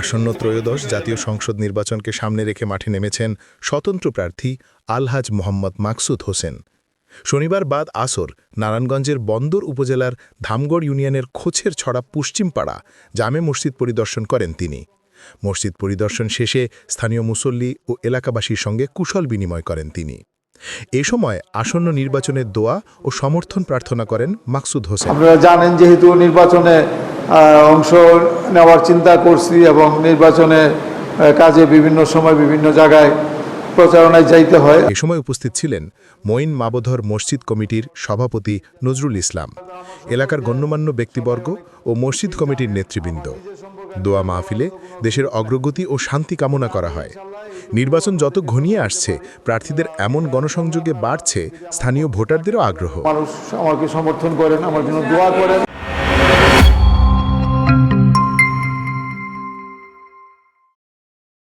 আসন্ন ত্রয়োদশ জাতীয় সংসদ নির্বাচনকে সামনে রেখে মাঠে নেমেছেন স্বতন্ত্র প্রার্থী আলহাজ মোহাম্মদ মাকসুদ হোসেন। শনিবার বাদ আসর নারায়ণগঞ্জের বন্দর উপজেলার ধামগড় ইউনিয়নের খোছের ছড়া পশ্চিমপাড়া জামে মসজিদ পরিদর্শন করেন তিনি। মসজিদ পরিদর্শন শেষে স্থানীয় মুসল্লি ও এলাকাবাসীর সঙ্গে কুশল বিনিময় করেন তিনি। এ সময় আসন্ন নির্বাচনের দোয়া ও সমর্থন প্রার্থনা করেন মাকসুদ হোসেন। আপনারা জানেন যেহেতু নির্বাচনে অংশ নেওয়ার চিন্তা করছি এবং নির্বাচনে কাজে বিভিন্ন সময় বিভিন্ন জায়গায় প্রচারণায় যাইতে হয়। এ সময় উপস্থিত ছিলেন মঈন মাবধর মসজিদ কমিটির সভাপতি নজরুল ইসলাম এলাকার গণ্যমান্য ব্যক্তিবর্গ ও মসজিদ কমিটির নেতৃবৃন্দ। দোয়া মাহফিলে দেশের অগ্রগতি ও শান্তি কামনা করা হয়। নির্বাচন যত ঘনিয়ে আসছে প্রার্থীদের এমন গণসংযোগে বাড়ছে স্থানীয় ভোটারদেরও আগ্রহ। মানুষ আমাকে সমর্থন করেন আমার জন্য দোয়া করেন।